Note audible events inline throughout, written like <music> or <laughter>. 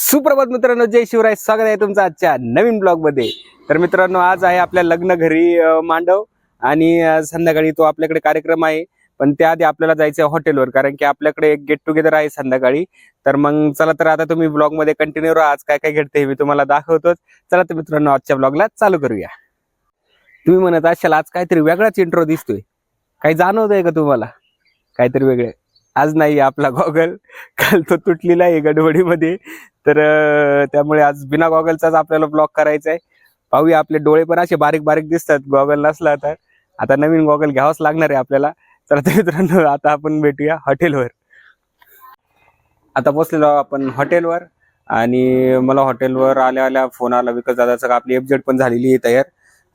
सुप्रभात मित्रांनो जय शिवराय. स्वागत आहे तुमचं आजच्या नवीन ब्लॉगमध्ये तर मित्रांनो आज आहे आपल्या लग्न घरी मांडव आणि संध्याकाळी तो आपल्याकडे कार्यक्रम आहे. पण त्याआधी आपल्याला जायचं आहे हॉटेलवर कारण की आपल्याकडे एक गेट टुगेदर आहे संध्याकाळी. तर मग चला तर आता तुम्ही ब्लॉगमध्ये कंटिन्यू राहा. आज काय काय घडते हे मी तुम्हाला दाखवतोच. चला तर मित्रांनो आजच्या ब्लॉगला चालू करूया. तुम्ही म्हणत असाल आज काहीतरी वेगळाच इंट्रो दिसतोय. काही जाणवत आहे का तुम्हाला? काहीतरी वेगळे. आज नाही आपला गॉगल. काल तो तुटलेला आहे गडबडीमध्ये. तर त्यामुळे आज बिना गॉगलचाच आपल्याला ब्लॉक करायचा आहे. पाहूया आपले डोळे पण असे बारीक बारीक दिसतात गॉगल नसला तर. आता नवीन गॉगल घ्यावाच लागणार आहे आपल्याला. तर आता मित्रांनो आता आपण भेटूया हॉटेलवर. आता पोचलेलो आपण हॉटेलवर. आणि मला हॉटेलवर आल्या आल्या फोन आला विकत दादाचा का आपली एफजेड पण झालेली आहे तयार.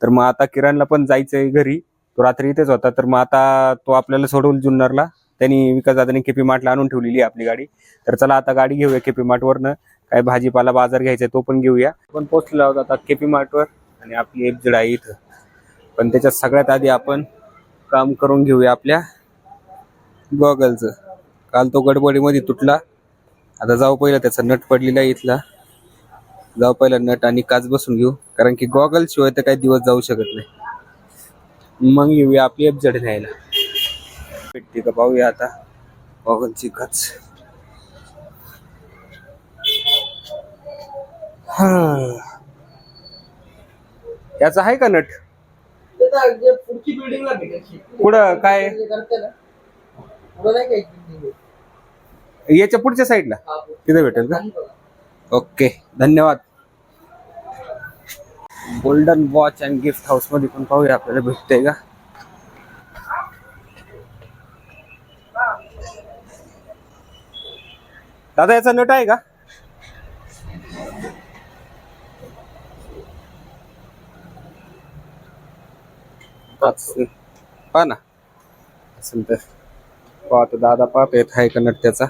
तर मग आता किरणला पण जायचंय घरी. तो रात्री इथेच होता. तर मग आता तो आपल्याला सोडवून जुन्नरला. त्यांनी विकास दादाने केपी मार्टला आणून ठेवलेली आहे आपली गाडी. तर चला आता गाडी घेऊया केपी मार्टवरनं काय भाजीपाला बाजार घ्यायचा तो पण घेऊया. आपण पोहोचलो आहोत आता केपी मार्टवर आणि आपली एफजेड आहे इथं. पण त्याच्यात सगळ्यात आधी आपण काम करून घेऊया आपल्या गॉगलचं. काल तो गडबडीमध्ये तुटला. आता जाऊ पहिला त्याचा नट पडलेला आहे इथला. जाऊ पहिला नट आणि काच बसून घेऊ. कारण की गॉगल शिवाय तर काही दिवस जाऊ शकत नाही. मग येऊया आपली एफजेड न्यायला. भेटते का पाहूया आता. गॉगलची काच हा. याचा आहे का नट? पुढची बिल्डिंगला पुढं काय. याच्या पुढच्या साईडला? तिथे भेटेल का. ओके धन्यवाद. गोल्डन वॉच अँड गिफ्ट हाऊसमध्ये पण पाहूया आपल्याला भेटतंय का? दादा याचा नट आहे का? पाच- पहा ना. असेल तर. पाहतो दादा पाहतो येत आहे का नट त्याचा.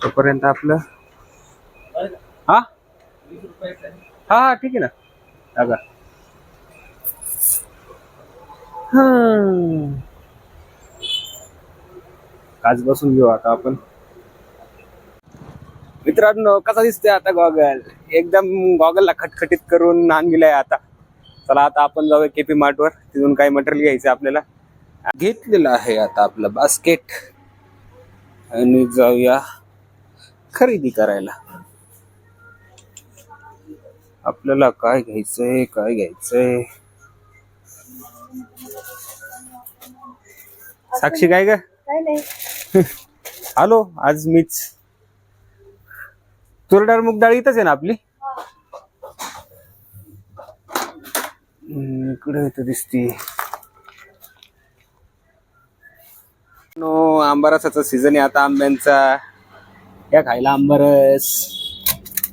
तोपर्यंत आपलं. हा? हा हा ठीक आहे ना. दादा. हा काच बसून घेऊ आता आपण. मित्रांनो कसा दिसतोय आता गॉगल? एकदम गॉगलला खटखटीत करून नान गेलाय आता. चला आता आपण जाऊया केपी मार्टवर तिथून काही मटेरियल घ्यायचं आपल्याला. घेतलेलं आहे आता आपलं बास्केट आणि जाऊया खरेदी करायला. आपल्याला काय घ्यायचंय काय घ्यायचंय? साक्षी काय ग? नाही. आलो आज मीच. तुरडाळ मूग डाळ इथंच आहे ना आपली? इकडं इकडे इथं दिसती. नो आंबारसाचा सीझन आहे आता आंब्यांचा. या खायला आंबारस.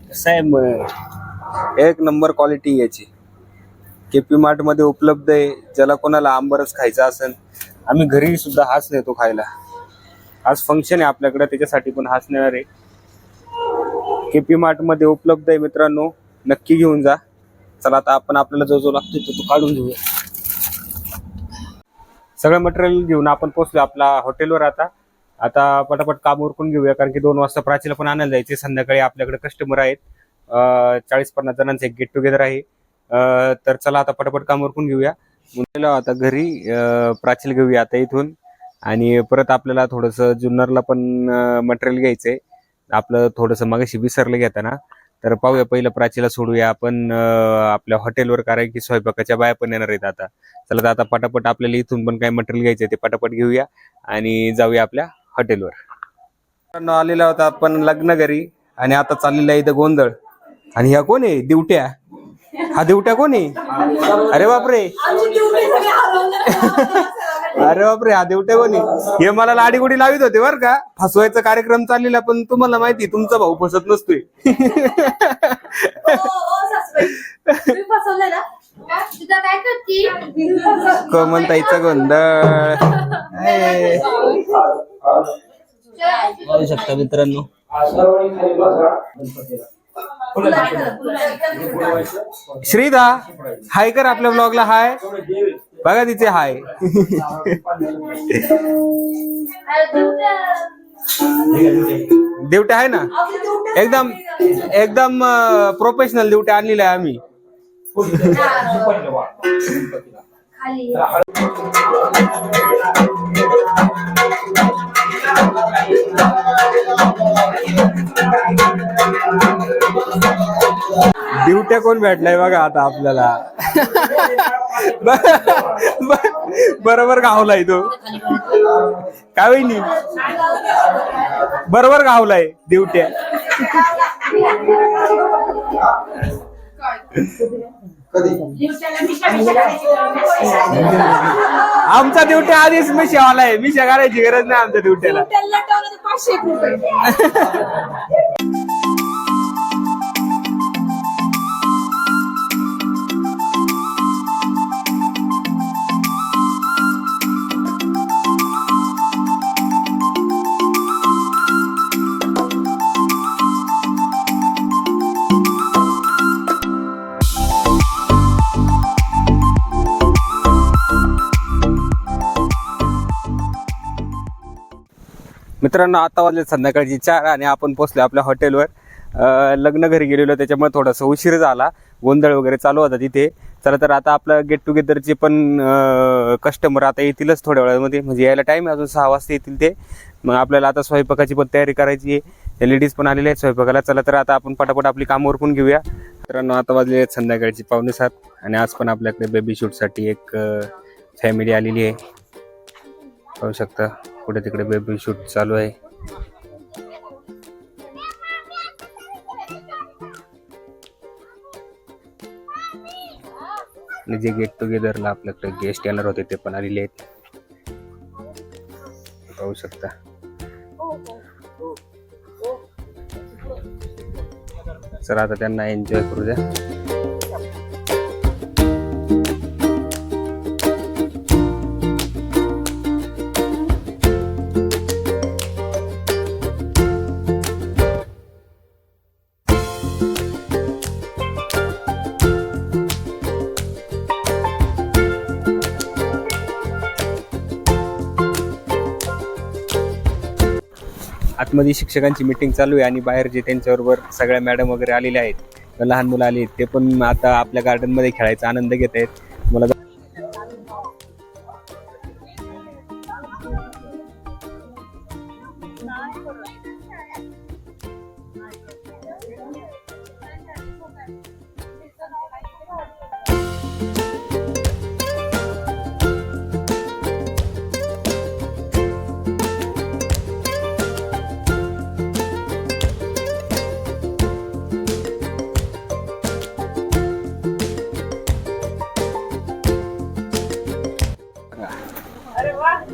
कसं आहे मग? एक नंबर क्वालिटी याची. केपी मार्टमध्ये उपलब्ध आहे. ज्याला कोणाला आंबरस खायचा असेल आम्ही घरी सुद्धा हाच नेतो खायला. आज फंक्शन आहे आपल्याकडे त्याच्यासाठी पण हाच नेणार आहे. केपी मार्टमध्ये उपलब्ध आहे मित्रांनो. नक्की घेऊन जा. चला आता आपण आपल्याला जो जो लागतो तो तो काढून घेऊया. सगळं मटेरियल घेऊन आपण पोहोचलो आपला हॉटेलवर आता. आता पटापट काम उरकून घेऊया कारण की दोन वाजता प्राचीला पण आणायला जायचे संध्याकाळी आपल्याकडे कस्टमर आहेत. चाळीस पन्नास जणांचं एक गेट टुगेदर आहे. तर चला आता पटापट काम उरकून घेऊया. मुलीला आता घरी प्राचील प्राचीला घेऊया आता इथून. आणि परत आपल्याला थोडंसं जुन्नरला पण मटेरियल घ्यायचंय. आपलं थोडंसं मागाशी विसरलं घेताना. तर पाहूया पहिलं प्राचीला सोडूया. आपण आपल्या हॉटेलवर कारण की स्वयंपाकाच्या बाया पण येणार आहेत आता. चला तर आता पटापट आपल्याला इथून पण काय मटेरियल घ्यायचंय ते पटापट घेऊया आणि जाऊया आपल्या हॉटेलवर आलेला होता आपण लग्न घरी आणि आता चाललेला आहे इथं गोंधळ. आणि ह्या कोण आहे? दिवट्या. हा दिवट्या कोण आहे? अरे बापरे. अरे बापरे हा देवटे कोणी हे मला लाडीगुडी लावित होते बर का. फसवायचा कार्यक्रम चाललेला पण तुम्हाला माहिती तुमचा भाऊ फसत नसतोय. तुम्ही फसवलंय ना? तुझा काय करती? कमलताईचा गोंधळ. पाहू शकता मित्रांनो. श्रीदा हाय कर आपल्या ब्लॉगला हाय. बघा तिचे हाय. अरे आहे ना? एकदम एकदम प्रोफेशनल दिवट्या आणलेल्या आहे आम्ही. खाली दिवट्या कोण भेटलाय बघा आता आपल्याला. बरोबर गावलाय तो. काय वहिनी? बरोबर गावलाय आमचा दिवट्या आधीच मिशावाला आहे. मिशा करायची गरज नाही आमच्या तर पाचशे रुपये. <laughs> मित्रांनो आता वाजले संध्याकाळची चार आणि आपण पोचलो आपल्या हॉटेलवर. लग्न घरी गेलेलो त्याच्यामुळे थोडासा उशीर झाला. गोंधळ वगैरे चालू होता तिथे. चला तर आता आपलं गेट टुगेदरचे पण कस्टमर आता येतीलच थोड्या वेळामध्ये. म्हणजे यायला टाईम आहे अजून सहा वाजता येतील ते. मग आपल्याला आता स्वयंपाकाची पण तयारी करायची आहे. लेडीज पण आलेल्या आहेत स्वयंपाकाला. चला तर आता आपण पटापट आपली कामं ओरपून घेऊया. मित्रांनो आता वाजले आहेत संध्याकाळची पावणे सात. आणि आज पण आपल्याकडे बेबी शूटसाठी एक फॅमिली आलेली आहे. पाहू शकता. कुठे तिकडे बेबी शूट चालू आहे. आणि जे गेट टुगेदरला आपल्याकडे गेस्ट येणार होते ते पण आलेले आहेत. पाहू शकता. सर आता त्यांना एन्जॉय करू द्या. आतमध्ये शिक्षकांची मीटिंग चालू आहे आणि बाहेर जे त्यांच्याबरोबर सगळ्या मॅडम वगैरे आलेल्या आहेत लहान मुलं आली आहेत ते पण आता आपल्या गार्डनमध्ये खेळायचा आनंद घेत आहेत.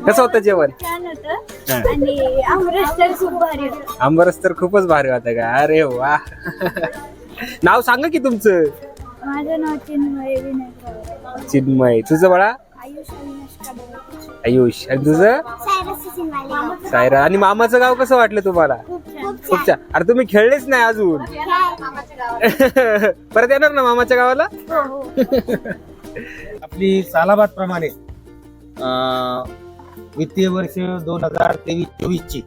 कसं होतं जेवण? छान होतं. आणि आमरस तर खूप भारी होतं. आंबरस तर खूपच भारी होता का? अरे वा. नाव सांगा की तुमचं. माझं नाव चिन्मय विनय. चिन्मय. तुझं बाळा? आयुष अविनाश कदम. आयुष. आणि तुझं? सायरा आणि मामाचं गाव कसं वाटलं तुम्हाला? खूप छान. खूप छान. अरे तुम्ही खेळलेच नाही अजून. <laughs> परत येणार ना मामाच्या गावाला? हो हो. <laughs> आपली सालाबाद प्रमाणे वित्तीय वर्ष दोन हजार तेवीस चोवीस ची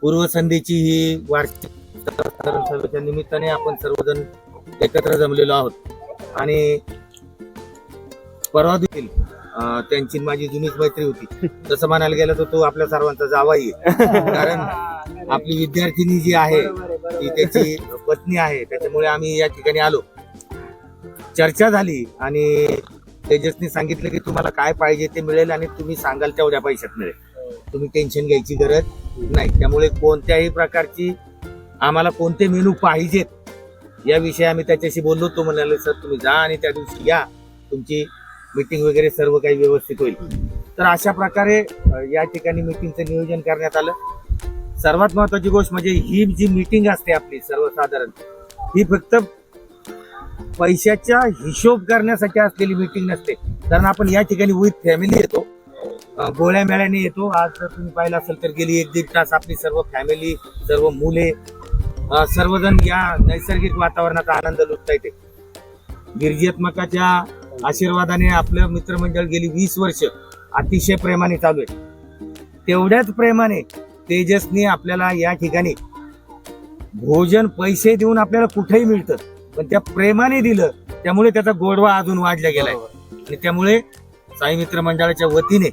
पूर्वसंध्येची ही वार्षिक सभेच्या निमित्ताने आपण सर्वजण एकत्र जमलेलो आहोत. आणि परवा देखील त्यांची माझी जुनीच मैत्री होती. तसं म्हणायला गेलं तर तो आपल्या सर्वांचा जावाही कारण आपली विद्यार्थिनी जी आहे ती त्याची पत्नी आहे. त्याच्यामुळे आम्ही या ठिकाणी आलो. चर्चा झाली आणि तेजसनी सांगितलं की तुम्हाला काय पाहिजे ते मिळेल आणि तुम्ही सांगाल तेवढ्या पैशात मिळेल. तुम्ही टेन्शन घ्यायची गरज नाही. त्यामुळे कोणत्याही प्रकारची आम्हाला कोणते मेनू पाहिजेत याविषयी आम्ही त्याच्याशी बोललो. तो म्हणाले सर तुम्ही जा आणि त्या दिवशी या. तुमची मीटिंग वगैरे सर्व काही व्यवस्थित होईल. तर अशा प्रकारे या ठिकाणी मीटिंगचं नियोजन करण्यात आलं. सर्वात महत्वाची गोष्ट म्हणजे ही जी मीटिंग असते आपली सर्वसाधारण ही फक्त पैशाच्या हिशोब करण्यासाठी असलेली मीटिंग नसते. कारण आपण या ठिकाणी विथ फॅमिली येतो. गोळ्या मेळ्याने येतो. आज जर तुम्ही पाहिलं असेल तर गेली एक दीड तास आपली सर्व फॅमिली सर्व मुले सर्वजण या नैसर्गिक वातावरणाचा आनंद लुटता येते. गिरजात्मकाच्या आशीर्वादाने आपलं मित्रमंडळ गेली वीस वर्ष अतिशय प्रेमाने चालू आहे. तेवढ्याच प्रेमाने तेजसने आपल्याला या ठिकाणी भोजन पैसे देऊन आपल्याला कुठेही मिळतं. पण त्या प्रेमाने दिलं त्यामुळे त्याचा गोडवा अजून वाढला गेलाय. आणि त्यामुळे साई मित्र मंडळाच्या वतीने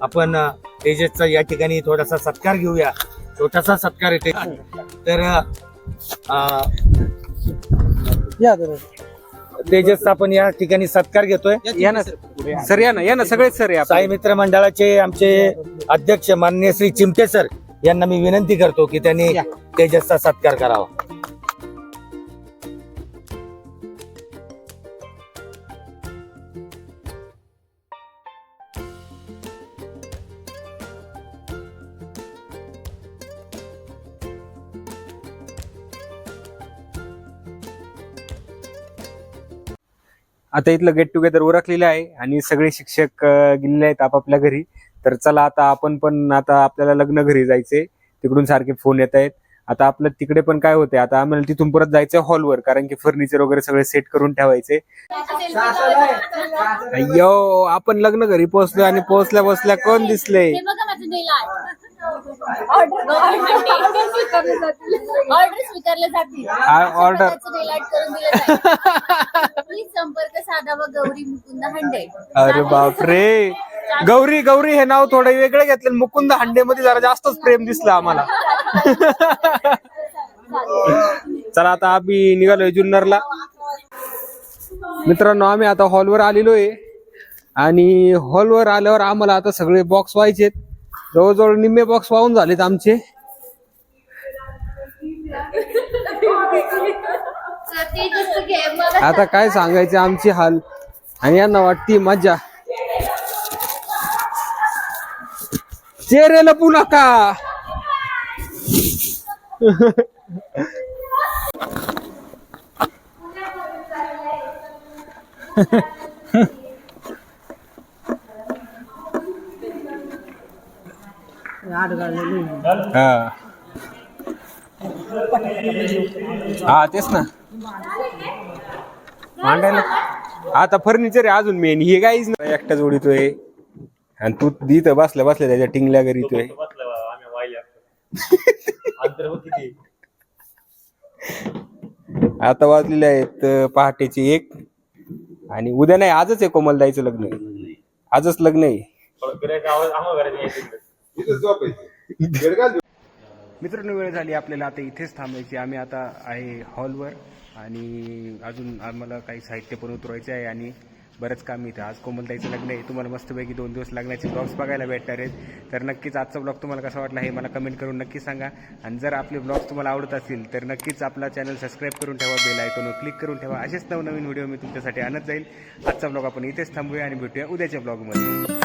आपण तेजसचा या ठिकाणी थोडासा सत्कार घेऊया. छोटासा सत्कार येते तर अ, तेजसचा आपण या ठिकाणी सत्कार घेतोय. या ना सर. या ना. या ना. सगळेच सर या साई मित्र मंडळाचे आमचे अध्यक्ष माननीय श्री चिमटे सर यांना मी विनंती करतो की त्यांनी तेजसचा सत्कार करावा. आता इथलं गेट टुगेदर उरकलेलं आहे आणि सगळे शिक्षक गेलेले आहेत आपापल्या घरी. तर चला आता आपण पण आता आपल्याला लग्न घरी जायचंय. तिकडून सारखे फोन येत आहेत आता आपलं तिकडे पण काय होते आता आम्हाला तिथून परत जायचंय हॉलवर कारण की फर्निचर वगैरे सगळे सेट करून ठेवायचे. अय्यो आपण लग्न घरी पोहोचलो आणि पोहोचल्या पोहोचल्या कोण दिसले ऑर्डर संपर्क साधा व गौरी मुकुंद हंडे. अरे बापरे. गौरी गौरी हे नाव थोडं वेगळं घेतलं मुकुंद हांडे मध्ये जरा जास्तच प्रेम दिसलं आम्हाला. चला आता आम्ही निघालोय जुन्नरला. मित्रांनो आम्ही आता हॉलवर आलेलो आहे आणि हॉलवर आल्यावर आम्हाला आता सगळे बॉक्स व्हायचेत. जवळजवळ निम्मे बॉक्स वाहून झालेत आमचे. आता काय सांगायचे आमची हाल? आणि यांना वाटती मज्जा. चेहऱ्याला पुन्हा का हा. हा तेच ना. मांडायला आता फर्निचर आहे अजून मेन हे काहीच नाही. एकटा जोडीतोय. आणि तू इथं बसल्या बसल्या त्याच्या टिंगल्या करीतोय <laughs> आता वाजलेले आहेत पहाटेचे एक. आणि उद्या नाही आजच आहे कोमल जायचं लग्न. आजच लग्न आहे. मित्रांनो वेळ झाली आपल्याला आता इथेच थांबायची. आम्ही आता आहे हॉलवर आणि अजून आम्हाला काही साहित्य पण उतरवायचं आहे आणि बरंच काम इथं. आज कोमलताईचं लग्न आहे. तुम्हाला मस्तपैकी दोन दिवस लग्नाचे ब्लॉग्स बघायला भेटणार आहेत. तर नक्कीच आजचा ब्लॉग तुम्हाला कसा वाटला हे मला कमेंट करून नक्की सांगा. आणि जर आपले ब्लॉग्स तुम्हाला आवडत असतील तर नक्कीच आपला चॅनल सबस्क्राईब करून ठेवा बेल आयकॉनवर क्लिक करून ठेवा. असेच नवनवीन व्हिडिओ मी तुमच्यासाठी आणत जाईल. आजचा ब्लॉग आपण इथेच थांबूया आणि भेटूया उद्याच्या ब्लॉगमध्ये